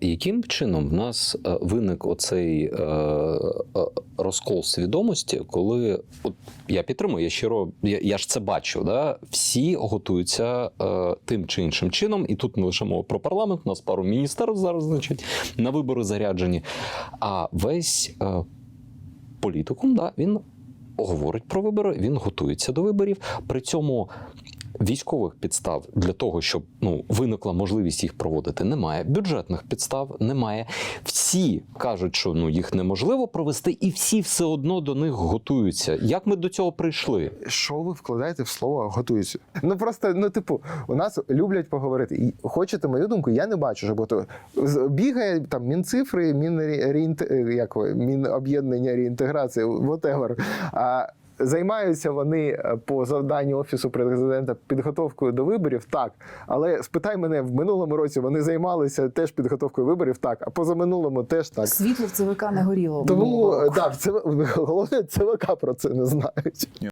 яким чином в нас е, виник оцей е, е, розкол свідомості, коли от я підтримую, я щиро, я, я ж це бачу, да? всі готуються тим чи іншим чином, і тут не лише мова про парламент, у нас пару міністерств зараз, значить, на вибори заряджені. А весь політикум, да, він говорить про вибори, він готується до виборів. При цьому військових підстав для того, щоб ну, виникла можливість їх проводити, немає. Бюджетних підстав немає. Всі кажуть, що ну, їх неможливо провести, і всі все одно до них готуються. Як ми до цього прийшли? Що ви вкладаєте в слово готуються? Ну просто, ну, типу, у нас люблять поговорити. І хочете мою думку, я не бачу, щоб ото з- бігає там мінцифри, мінреінт... як міноб'єднання реінтеграції, whatever. А Займаються вони е, по завданню офісу президента підготовкою до виборів, так. Але спитай мене, в минулому році вони займалися теж підготовкою виборів, так, а позаминулому теж так. Світло в ЦВК не горіло. Тому минулого е, так, це головне ЦВК про це не знають.